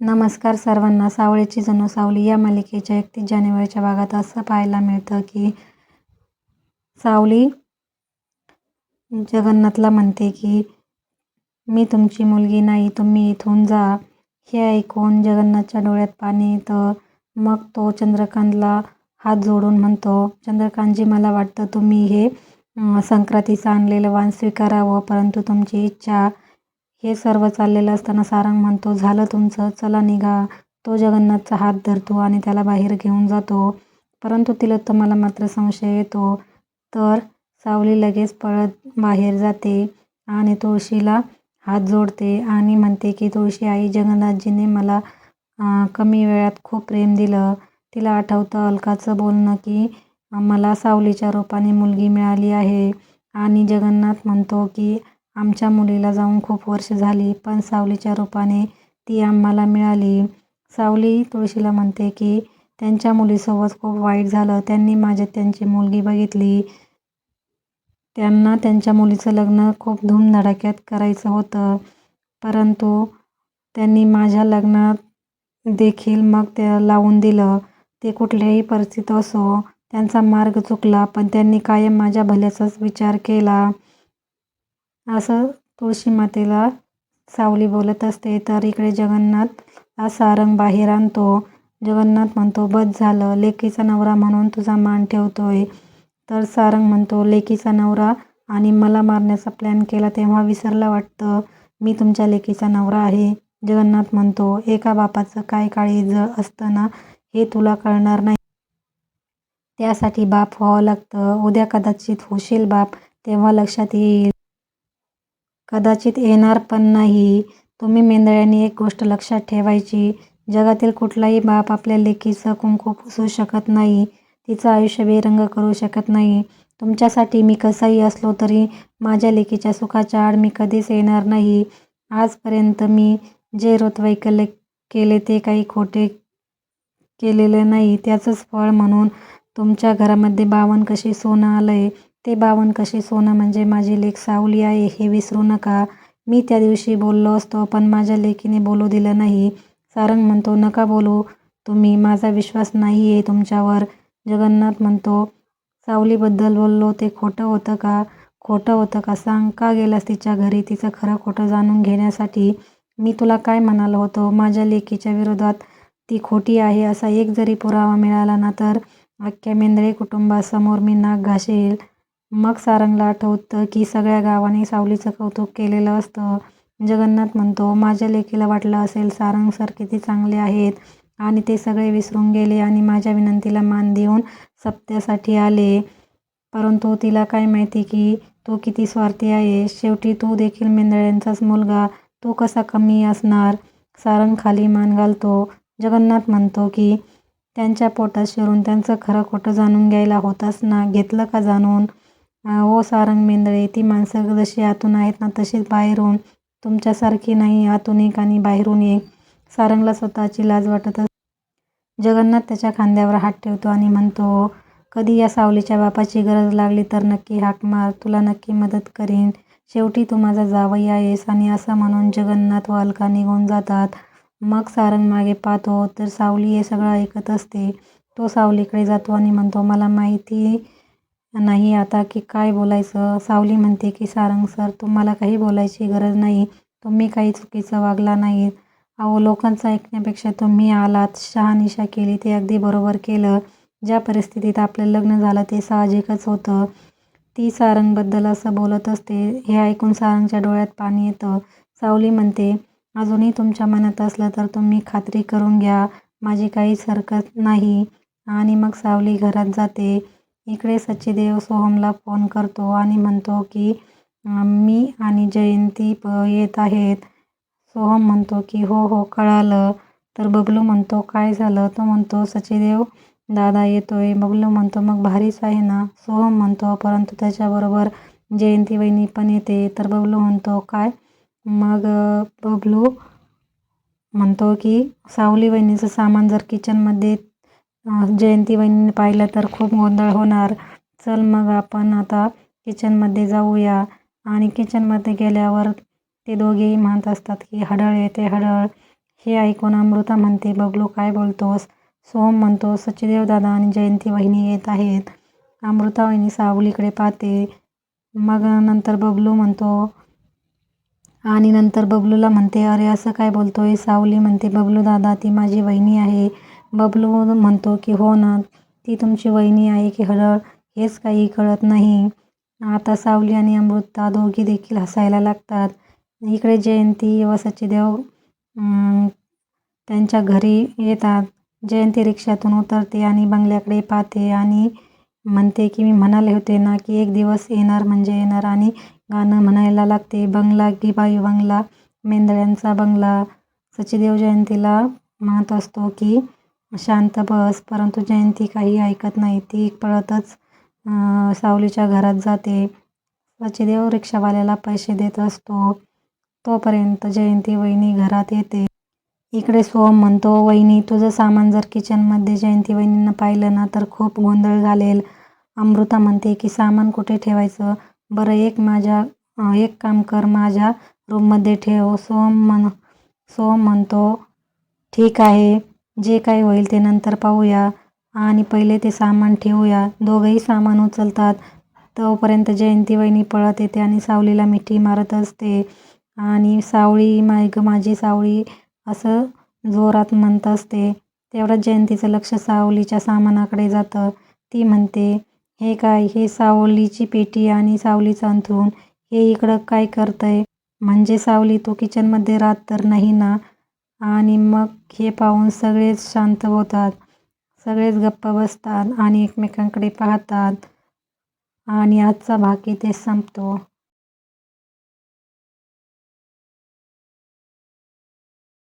नमस्कार सर्वांना. सावळीची जणू सावली या मालिकेच्या एकतीस जानेवारीच्या भागात असं पाहायला मिळतं की सावली जगन्नाथला म्हणते की मी तुमची मुलगी नाही तुम्ही इथून जा. हे ऐकून जगन्नाथच्या डोळ्यात पाणी येतं. मग तो चंद्रकांतला हात जोडून म्हणतो चंद्रकांतजी मला वाटतं तुम्ही हे संक्रांतीचं आणलेलं वाण स्वीकारावं परंतु तुमची इच्छा हे सर्व चाललेलं असताना सारंग म्हणतो झालं तुमचं चला निघा तो जगन्नाथचा हात धरतो आणि त्याला बाहेर घेऊन जातो. परंतु तिलोत्तमाला मात्र संशय येतो. तर सावली लगेच पळत बाहेर जाते आणि तुळशीला हात जोडते आणि म्हणते की तुळशी आई जगन्नाथजीने मला कमी वेळात खूप प्रेम दिलं. तिला आठवतं अलकाचं बोलणं की मला सावलीच्या रूपाने मुलगी मिळाली आहे. आणि जगन्नाथ म्हणतो की आमच्या मुलीला जाऊन खूप वर्ष झाली पण सावलीच्या रूपाने ती आम्हाला मिळाली. सावली तुळशीला म्हणते की त्यांच्या मुलीसोबत खूप वाईट झालं. त्यांनी माझ्यात त्यांची मुलगी बघितली. त्यांना त्यांच्या मुलीचं लग्न खूप धूमधडाक्यात करायचं होतं. परंतु त्यांनी माझ्या लग्नात देखील मग ते लावून दिलं. ते कुठल्याही परिस्थितीत असो त्यांचा मार्ग चुकला पण त्यांनी कायम माझ्या भल्याचाच विचार केला. असं तुळशी मातेला सावली बोलत असते. तर इकडे जगन्नाथ हा सारंग बाहेर आणतो. जगन्नाथ म्हणतो बस झालं. लेकीचा नवरा म्हणून तुझा मान ठेवतोय. तर सारंग म्हणतो लेकीचा नवरा आणि मला मारण्याचा प्लॅन केला तेव्हा विसरला वाटतं. मी तुमच्या लेकीचा नवरा आहे. जगन्नाथ म्हणतो एका बापाचं काय काळीज असतं ना हे तुला कळणार नाही. त्यासाठी बाप व्हावं लागतं. उद्या कदाचित होशील बाप तेव्हा लक्षात येईल. कदाचित येणार पण नाही. तुम्ही मेंदळ्यांनी एक गोष्ट लक्षात ठेवायची. जगातील कुठलाही बाप आपल्या लेकीचं कुंकू पुसू शकत नाही. तिचं आयुष्य बेरंग करू शकत नाही. तुमच्यासाठी मी कसाही असलो तरी माझ्या लेकीच्या सुखाच्या आड मी कधीच येणार नाही. आजपर्यंत मी जे वैकल्य केले ते काही खोटे केलेले नाही. त्याचंच फळ म्हणून तुमच्या घरामध्ये बावन कशी सोनं आलंय. ते बावन कशी सोनं म्हणजे माझी लेख सावली आहे हे विसरू नका. मी त्या दिवशी बोललो असतो पण माझ्या लेकीने बोलू दिलं नाही. सारंग म्हणतो नका बोलू. तुम्ही माझा विश्वास नाही आहे तुमच्यावर. जगन्नाथ म्हणतो सावलीबद्दल बोललो ते खोटं होतं का? खोटं होतं का? सांग. का गेलास तिच्या घरी? तिचं खरं खोटं जाणून घेण्यासाठी मी तुला काय म्हणालो होतो? माझ्या लेकीच्या विरोधात ती खोटी आहे असा एक जरी पुरावा मिळाला ना तर अख्ख्या मेंदळे कुटुंबासमोर मी नाक घासेल. मग सारंगला आठवतं की सगळ्या गावाने सावलीचं कौतुक केलेलं असतं. जगन्नाथ म्हणतो माझ्या लेकीला वाटलं असेल सारंग सर किती चांगले आहेत आणि ते सगळे विसरून गेले आणि माझ्या विनंतीला मान देऊन सप्त्यासाठी आले. परंतु तिला काय माहिती की तो किती स्वार्थी आहे. शेवटी तू देखील मेंदळ्यांचाच मुलगा. तू कसा कमी असणार? सारंग खाली मान घालतो. जगन्नाथ म्हणतो की त्यांच्या पोटात शिरून त्यांचं खरं खोटं जाणून घ्यायला होतास ना? घेतलं का जाणून? ओ सारंग मेंदळे ती माणसं जशी आतून आहेत ना तशीच बाहेरून तुमच्यासारखी नाही आतून एक आणि बाहेरून एक. सारंगला स्वतःची लाज वाटत जगन्नाथ त्याच्या खांद्यावर हात ठेवतो आणि म्हणतो कधी या सावलीच्या बापाची गरज लागली तर नक्की हाक मार तुला नक्की मदत करीन. शेवटी तू माझा जावई आहेस आणि असं म्हणून जगन्नाथ व अलका निघून जातात. मग सारंग मागे पाहतो तर सावली हे सगळं ऐकत असते. तो सावलीकडे जातो आणि म्हणतो मला माहिती नाही आता की काय बोलायचं? सावली म्हणते की सारंग सर तुम्हाला काही बोलायची गरज नाही. तुम्ही काही चुकीचं वागला नाही. अहो लोकांचं ऐकण्यापेक्षा तुम्ही आलात शहानिशा केली ते अगदी बरोबर केलं. ज्या परिस्थितीत आपलं लग्न झालं ते साहजिकच होतं. ती सारंगबद्दल असं बोलत असते हे ऐकून सारंगच्या डोळ्यात पाणी येतं. सावली म्हणते अजूनही तुमच्या मनात असलं तर तुम्ही खात्री करून घ्या. माझी काहीच हरकत नाही. आणि मग सावली घरात जाते. इकडे सच्चिदेव सोहमला फोन करतो आणि म्हणतो की मी आणि जयंती येत आहेत. सोहम म्हणतो की हो हो कळालं. तर बबलू म्हणतो काय झालं? तो म्हणतो सचिदेव दादा येतोय. बबलू म्हणतो मग भारीच आहे ना. सोहम म्हणतो परंतु त्याच्याबरोबर जयंती वहिनी पण येते. तर बबलू म्हणतो काय? मग बबलू म्हणतो की सावली वहिनीचं सामान जर किचनमध्ये जयंती वहिनीने पाहिलं तर खूप गोंधळ होणार. चल मग आपण आता किचनमध्ये जाऊया. आणि किचनमध्ये गेल्यावर ते दोघेही म्हणत असतात की हडळ येते हडळ. हे ऐकून अमृता म्हणते बबलू काय बोलतोस? सोहम म्हणतो सचिदेव दादा आणि जयंती वहिनी येत आहेत. अमृता वहिनी सावलीकडे पाहते. मग नंतर बबलू म्हणतो आणि नंतर बबलूला म्हणते अरे असं काय बोलतोय? सावली म्हणते बबलू दादा ती माझी वहिनी आहे. बबलू म्हणतो की हो ना ती तुमची वहिनी आहे की हळद हेच काही कळत नाही. आता सावली आणि अमृता दोघी देखील हसायला लागतात. इकडे जयंती व सचिदेव त्यांच्या घरी येतात. जयंती रिक्षातून उतरते आणि बंगल्याकडे पाहते आणि म्हणते की मी म्हणाले होते ना की एक दिवस येणार म्हणजे येणार आणि गाणं म्हणायला लागते. बंगला गिबाई बंगला मेंदळ्यांचा बंगला. सचिदेव जयंतीला म्हणत असतो की शांत बस परंतु जयंती काही ऐकत नाही. ती पळतच सावलीच्या घरात जाते. सचिदेव रिक्षावाल्याला पैसे देत असतो. तोपर्यंत जयंती वहिनी घरात येते. इकडे सोम म्हणतो वहिनी तुझं सामान जर किचनमध्ये जयंती वहिनीनं पाहिलं ना तर खूप गोंधळ घालेल. अमृता म्हणते की सामान कुठे ठेवायचं? बरं एक माझ्या एक काम कर माझ्या रूममध्ये ठेव. सोम म्हण सोम म्हणतो ठीक आहे. जे काही होईल ते नंतर पाहूया. आणि पहिले ते सामान ठेवूया. दोघंही सामान उचलतात. तोपर्यंत जयंती वहिनी पळत येते आणि सावलीला मिठी मारत असते. आणि सावळी माय ग माझी सावळी असं जोरात म्हणत असते. तेवढ्याच जयंतीचं लक्ष सावलीच्या सामानाकडे जातं. ती म्हणते हे काय? हे सावलीची पेटी आणि सावलीचं अंथरून हे इकडं काय करतंय? म्हणजे सावली तू किचनमध्ये राहत तर नाही ना. आणि मग हे पाहून सगळेच शांत होतात. सगळेच गप्प बसतात आणि एकमेकांकडे पाहतात. आणि आजचा भाग इथे संपतो.